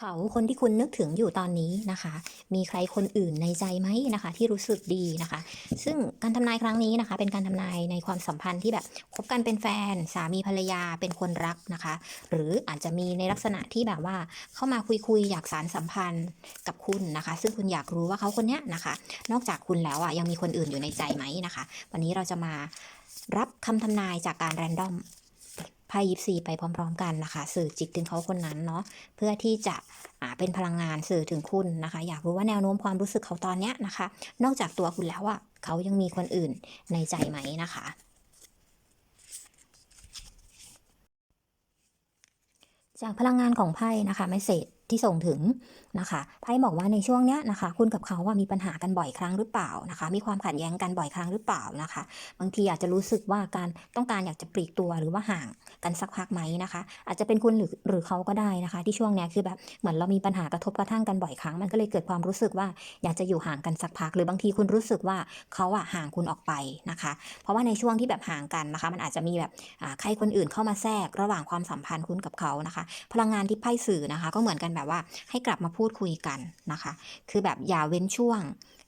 เขาคนที่คุณนึกถึงอยู่ตอนนี้นะคะ มีใครคนอื่นในใจไหมนะคะ ที่รู้สึกดีนะคะ ซึ่งการทำนายครั้งนี้นะคะ เป็นการทำนายในความสัมพันธ์ที่แบบคบกันเป็นแฟน สามีภรรยาเป็นคนรักนะคะ หรืออาจจะมีในลักษณะที่แบบว่าเข้ามาคุยคุยๆอยากสารสัมพันธ์กับคุณนะคะ ซึ่งคุณอยากรู้ว่าเขาคนเนี้ยนะคะ นอกจากคุณแล้วอะยังมีคนอื่นอยู่ในใจไหมนะคะ วันนี้เราจะมารับคำทำนายจากการแรนดอม ไพ่ยิปซีไปพร้อม ๆ กันนะคะ สื่อจิตถึงเขาคนนั้นเนาะเพื่อที่จะอ่าเป็นพลังงานสื่อถึงคุณนะคะ อยากรู้ว่าแนวโน้มความรู้สึกเขาตอนเนี้ยนะคะ นอกจากตัวคุณแล้วอะเขายังมีคนอื่นในใจไหมนะคะจากพลังงานของไพ่นะคะไม่เสร็จ ที่ส่งถึงนะคะไพ่บอกว่าในช่วงเนี้ยนะคะ คุณกับเขาว่ามีปัญหากันบ่อยครั้งหรือเปล่านะคะ มีความขัดแย้งกันบ่อยครั้งหรือเปล่านะคะ บางทีอาจจะรู้สึกว่าการต้องการอยากจะปลีกตัวหรือว่าห่างกันสักพักไหมนะคะ อาจจะเป็นคุณหรือหรือเขาก็ได้นะคะ ที่ช่วงเนี้ยคือแบบเหมือนเรามีปัญหากระทบกระทั่งกันบ่อยครั้ง มันก็เลยเกิดความรู้สึกว่าอยากจะอยู่ห่างกันสักพัก หรือบางทีคุณรู้สึกว่าเขาอะห่างคุณออกไปนะคะ เพราะว่าในช่วงที่แบบห่างกันนะคะ มันอาจจะมีแบบใครคนอื่นเข้ามาแทรกระหว่างความสัมพันธ์คุณกับเขานะคะ พลังงานที่ไพ่สื่อนะคะ ก็เหมือนกันแบบว่าให้กลับมาพูดคุยกันนะคะ คือแบบอย่าเว้นช่วง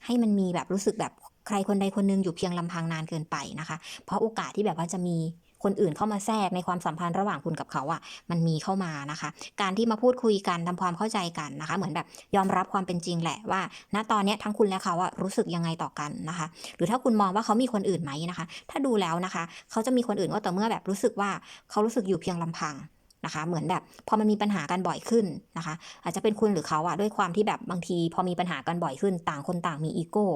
ให้มันมีแบบรู้สึกแบบใครคนใดคนหนึงอยู่เพียงลำพังนานเกินไปนะคะ เพราะโอกาสที่แบบว่าจะมีคนอื่นเข้ามาแทรกในความสัมพันธ์ระหว่างคุณกับเขาอะ่ะ มันมีเข้ามานะคะ การที่มาพูดคุยกันทำความเข้าใจกันนะคะ เหมือนแบบยอมรับความเป็นจริงแหละว่า ณตอนนี้ทั้งคุณและเขาอะรู้สึกยังไงต่อกันนะคะ หรือถ้าคุณมองว่าเขามีคนอื่นไหมนะคะ ถ้าดูแล้วนะคะ เขาจะมีคนอื่นก็ต่อเมื่อแบบรู้สึกว่าเขารู้สึกอยู่เพียงลำพัง นะคะ เหมือนแบบพอมันมีปัญหากันบ่อยขึ้นนะคะ อาจจะเป็นคุณหรือเขาอะด้วยความที่แบบบางที พอมีปัญหากันบ่อยขึ้น ต่างคนต่างมีอีโก้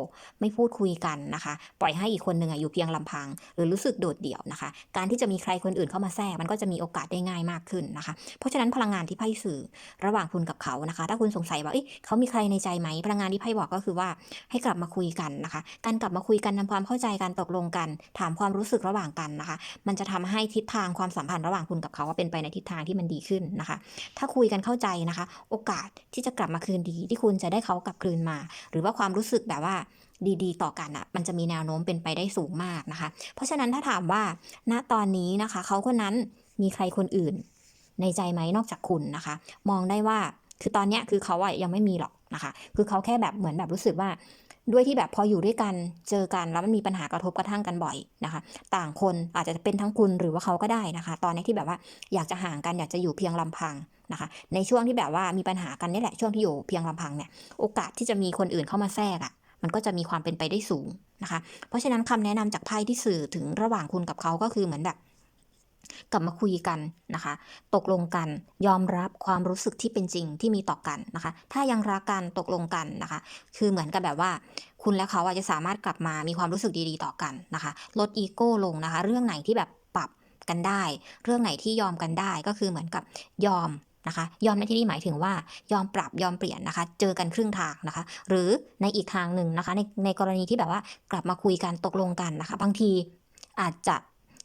ไม่พูดคุยกันนะคะ ปล่อยให้อีกคนหนึ่งอะอยู่เพียงลำพัง หรือรู้สึกโดดเดี่ยวนะคะ การที่จะมีใครคนอื่นเข้ามาแทรกมันก็จะมีโอกาสได้ง่ายมากขึ้นนะคะ เพราะฉะนั้นพลังงานที่ไพ่สื่อระหว่างคุณกับเขานะคะ ถ้าคุณสงสัยว่าเอ๊ะเขามีใครในใจไหมพลังงานที่ไพ่บอกก็คือว่าให้กลับมาคุยกันนะคะ การกลับมาคุยกันทำความเข้าใจกันตกลงกัน ถามความรู้สึกระหว่างกันนะคะ มันจะทำให้ทิศทางความสัมพันธ์ระหว่างคุณกับเขาว่าเป็นไปในทิศทางที่มันดีขึ้นนะคะ ถ้าคุยกันเข้าใจนะคะ โอกาสที่จะกลับมาคืนดีที่คุณจะได้เขากลับคืนมา หรือว่าความรู้สึกแบบว่าดีๆ ต่อกันอะ มันจะมีแนวโน้มเป็นไปได้สูงมากนะคะ เพราะฉะนั้นถ้าถามว่า ณตอนนี้นะคะ เขาคนนั้นมีใครคนอื่น ในใจไหมนอกจากคุณนะคะ มองได้ว่าคือตอนเนี้ยคือเขาอะยังไม่มีหรอกนะคะ คือเขาแค่แบบเหมือนแบบรู้สึกว่า ด้วยที่แบบพออยู่ด้วยกันเจอกันแล้วมันมีปัญหากระทบกระทั่งกันบ่อยนะคะ ต่างคนอาจจะเป็นทั้งคุณหรือว่าเขาก็ได้นะคะ ตอนนี้ที่แบบว่าอยากจะห่างกันอยากจะอยู่เพียงลำพังนะคะ ในช่วงที่แบบว่ามีปัญหากันนี่แหละช่วงที่อยู่เพียงลำพังเนี่ยโอกาสที่จะมีคนอื่นเข้ามาแทรกอะ่ะมันก็จะมีความเป็นไปได้สูงนะคะ เพราะฉะนั้นคำแนะนำจากไพ่ที่สื่อถึงระหว่างคุณกับเขาก็คือเหมือนแบบ กลับมาคุยกันนะคะ ตกลงกันยอมรับความรู้สึกที่เป็นจริงที่มีต่อกันนะคะ ถ้ายังรักกันตกลงกันนะคะ คือเหมือนกับแบบว่า คุณและเขาอาจจะสามารถกลับมามีความรู้สึกดีๆต่อกันนะคะ ลดอีโก้ลงนะคะ เรื่องไหนที่แบบปรับกันได้ เรื่องไหนที่ยอมกันได้ก็คือเหมือนกับยอมนะคะยอมในที่นี้หมายถึงว่ายอมปรับยอมเปลี่ยนนะคะ เจอกันครึ่งทางนะคะ หรือในอีกทางหนึ่งนะคะ ในในกรณีที่แบบว่ากลับมาคุยกันตกลงกันนะคะ บางทีอาจจะ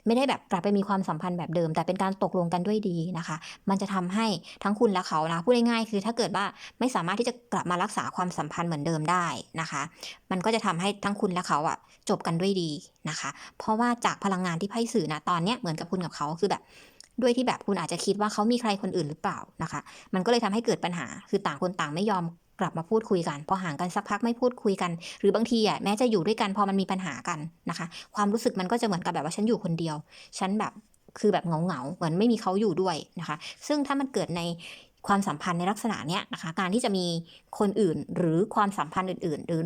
ไม่ได้แบบกลับไปมีความสัมพันธ์แบบเดิม แต่เป็นการตกลงกันด้วยดีนะคะ มันจะทำให้ทั้งคุณและเขานะพูดง่ายๆคือถ้าเกิดว่าไม่สามารถที่จะกลับมารักษาความสัมพันธ์เหมือนเดิมได้นะคะ มันก็จะทำให้ทั้งคุณและเขาอะจบกันด้วยดีนะคะ เพราะว่าจากพลังงานที่ไพ่สื่อนะตอนเนี้ยเหมือนกับคุณกับเขาคือแบบด้วยที่แบบคุณอาจจะคิดว่าเขามีใครคนอื่นหรือเปล่านะคะ มันก็เลยทำให้เกิดปัญหา คือต่างคนต่างไม่ยอม กลับมาพูดคุยกัน พอห่างกันสักพักไม่พูดคุยกัน หรือบางทีอะแม้จะอยู่ด้วยกันพอมันมีปัญหากันนะคะ ความรู้สึกมันก็จะเหมือนกับแบบว่าฉันอยู่คนเดียว ฉันแบบคือแบบเหงาๆเหมือนไม่มีเขาอยู่ด้วยนะคะ ซึ่งถ้ามันเกิดในความสัมพันธ์ในลักษณะเนี้ยนะคะ การที่จะมีคนอื่นหรือความสัมพันธ์อื่น ๆ หรือ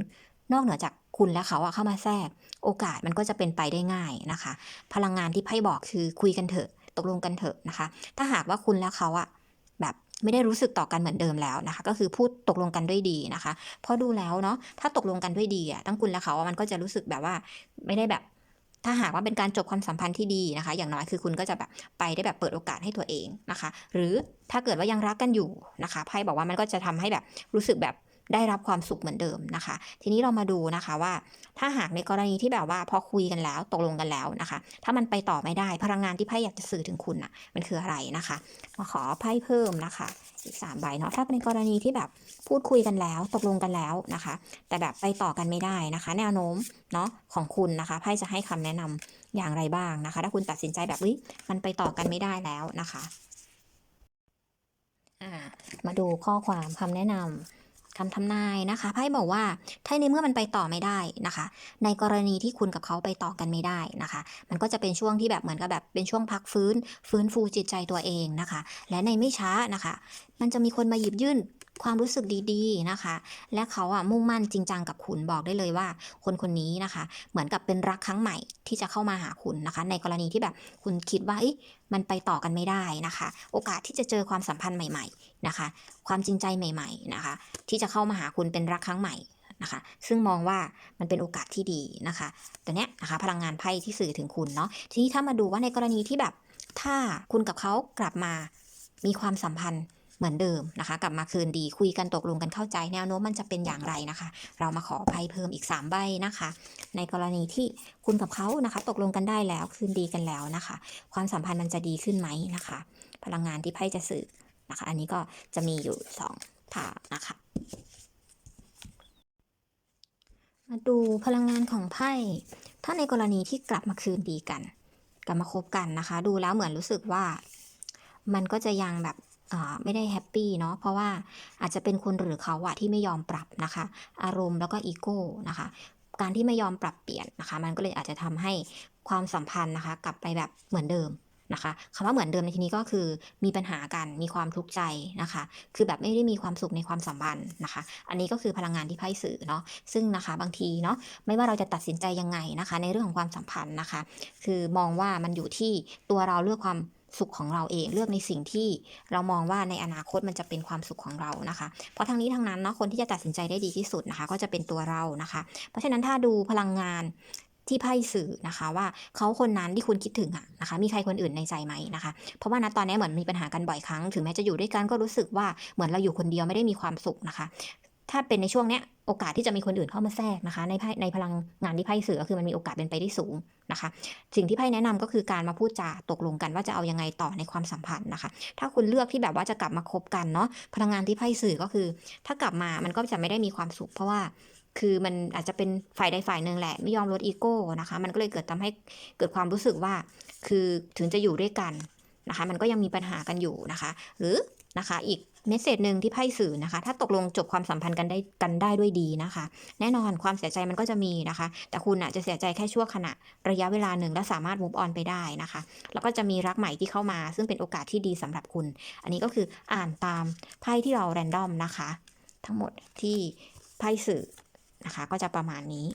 นอกเหนือจากคุณและเขาอะเข้ามาแทรก โอกาสมันก็จะเป็นไปได้ง่ายนะคะ พลังงานที่ไพ่บอกคือคุยกันเถอะ ตกลงกันเถอะนะคะ ถ้าหากว่าคุณและเขาอะ ไม่ได้รู้สึกต่อกันเหมือนเดิมแล้วนะคะ ก็คือพูดตกลงกันด้วยดีนะคะ เพราะดูแล้วเนาะถ้าตกลงกันด้วยดีอะทั้งคุณและเขาอะมันก็จะรู้สึกแบบว่าไม่ได้แบบถ้าหากว่าเป็นการจบความสัมพันธ์ที่ดีนะคะ อย่างน้อยคือคุณก็จะแบบไปได้แบบเปิดโอกาสให้ตัวเองนะคะ หรือถ้าเกิดว่ายังรักกันอยู่นะคะไพ่บอกว่ามันก็จะทำให้แบบรู้สึกแบบ ได้รับความสุขเหมือนเดิมนะคะ ทีนี้เรามาดูนะคะว่า ถ้าหากในกรณีที่แบบว่าพอคุยกันแล้วตกลงกันแล้วนะคะ ถ้ามันไปต่อไม่ได้พลังงานที่ไพ่อยากจะสื่อถึงคุณน่ะมันคืออะไรนะคะมาขอไพ่เพิ่มนะคะอีกสามใบเนาะถ้าเป็นกรณีที่แบบพูดคุยกันแล้วตกลงกันแล้วนะคะ แต่แบบไปต่อกันไม่ได้นะคะ แนวโน้มเนาะของคุณนะคะไพ่จะให้คำแนะนำอย่างไรบ้างนะคะ ถ้าคุณตัดสินใจแบบเฮ้ยมันไปต่อกันไม่ได้แล้วนะคะมาดูข้อความคำแนะนำ คำทำนายนะคะไพ่บอกว่าถ้าในเมื่อมันไปต่อไม่ได้นะคะ ในกรณีที่คุณกับเขาไปต่อกันไม่ได้นะคะ มันก็จะเป็นช่วงที่แบบเหมือนกับแบบเป็นช่วงพักฟื้น ฟื้นฟูจิตใจตัวเองนะคะ และในไม่ช้านะคะ มันจะมีคนมาหยิบยื่นความรู้สึกดีๆนะคะ และเขาอะมุ่งมั่นจริงจังกับคุณบอกได้เลยว่า คนคนนี้นะคะ เหมือนกับเป็นรักครั้งใหม่ที่จะเข้ามาหาคุณนะคะ ในกรณีที่แบบคุณคิดว่าเอ๊ะมันไปต่อกันไม่ได้นะคะ โอกาสที่จะเจอความสัมพันธ์ใหม่ ๆนะคะ ความจริงใจใหม่ ๆนะคะ ที่จะเข้ามาหาคุณเป็นรักครั้งใหม่นะคะ ซึ่งมองว่ามันเป็นโอกาสที่ดีนะคะตัวเนี้ยนะคะพลังงานไพ่ที่สื่อถึงคุณเนาะทีนี้ถ้ามาดูว่าในกรณีที่แบบ ถ้าคุณกับเขากลับมามีความสัมพันธ์เหมือนเดิมนะคะ กลับมาคืนดีคุยกันตกลงกันเข้าใจแนวโน้มมันจะเป็นอย่างไรนะคะ เรามาขอไพ่เพิ่มอีก3ใบนะคะ ในกรณีที่คุณกับเขานะคะ ตกลงกันได้แล้วคืนดีกันแล้วนะคะ ความสัมพันธ์มันจะดีขึ้นไหมนะคะ พลังงานที่ไพ่จะสื่อนะคะ อันนี้ก็จะมีอยู่สอง ถานะคะ มาดูพลังงานของไพ่ ถ้าในกรณีที่กลับมาคืนดีกัน กลับมาคบกันนะคะ ดูแล้วเหมือนรู้สึกว่า มันก็จะยังแบบไม่ได้แฮปปี้เนาะเพราะว่าอาจจะเป็นคุณหรือเขาอะที่ไม่ยอมปรับนะคะ อารมณ์แล้วก็อีโก้นะคะ การที่ไม่ยอมปรับเปลี่ยนนะคะ มันก็เลยอาจจะทำให้ความสัมพันธ์นะคะ กลับไปแบบเหมือนเดิม นะคะคำว่าเหมือนเดิมในที่นี้ก็คือมีปัญหากันมีความทุกข์ใจนะคะ คือแบบไม่ได้มีความสุขในความสัมพันธ์นะคะ อันนี้ก็คือพลังงานที่ไพ่สื่อเนาะซึ่งนะคะบางทีเนาะไม่ว่าเราจะตัดสินใจยังไงนะคะ ในเรื่องของความสัมพันธ์นะคะ คือมองว่ามันอยู่ที่ตัวเราเลือกความสุขของเราเองเลือกในสิ่งที่เรามองว่าในอนาคตมันจะเป็นความสุขของเรานะคะ เพราะทั้งนี้ทั้งนั้นเนาะคนที่จะตัดสินใจได้ดีที่สุดนะคะ ก็จะเป็นตัวเรานะคะ เพราะฉะนั้นถ้าดูพลังงาน ที่ไพ่สื่อนะคะว่าเขาคนนั้นที่คุณคิดถึงอะนะคะ มีใครคนอื่นในใจไหมนะคะ เพราะว่าณตอนนี้เหมือนมีปัญหากันบ่อยครั้ง ถึงแม้จะอยู่ด้วยกันก็รู้สึกว่าเหมือนเราอยู่คนเดียวไม่ได้มีความสุขนะคะ ถ้าเป็นในช่วงเนี้ยโอกาสที่จะมีคนอื่นเข้ามาแทรกนะคะ ในไพ่ในพลังงานที่ไพ่สื่อก็คือมันมีโอกาสเป็นไปได้สูงนะคะ สิ่งที่ไพ่แนะนำก็คือการมาพูดจาตกลงกันว่าจะเอายังไงต่อในความสัมพันธ์นะคะ ถ้าคุณเลือกที่แบบว่าจะกลับมาคบกันเนาะพลังงานที่ไพ่สื่อก็คือ ถ้ากลับมามันก็จะไม่ได้มีความสุข เพราะว่า คือมันอาจจะเป็นฝ่ายใดฝ่ายหนึ่งแหละ ไม่ยอมลดอีโก้นะคะ มันก็เลยเกิดทำให้เกิดความรู้สึกว่า คือถึงจะอยู่ด้วยกันนะคะ มันก็ยังมีปัญหากันอยู่นะคะ หรือนะคะ อีกเมสเซจหนึ่งที่ไพ่สื่อนะคะ ถ้าตกลงจบความสัมพันธ์กันได้กันได้ด้วยดีนะคะ แน่นอนความเสียใจมันก็จะมีนะคะ แต่คุณอะจะเสียใจแค่ชั่วขณะระยะเวลาหนึ่งและสามารถ move on ไปได้นะคะ แล้วก็จะมีรักใหม่ที่เข้ามา ซึ่งเป็นโอกาสที่ดีสำหรับคุณ อันนี้ก็คืออ่านตามไพ่ที่เราแรนดอมนะคะ ทั้งหมดที่ไพ่สื่อ นะคะ ก็จะประมาณนี้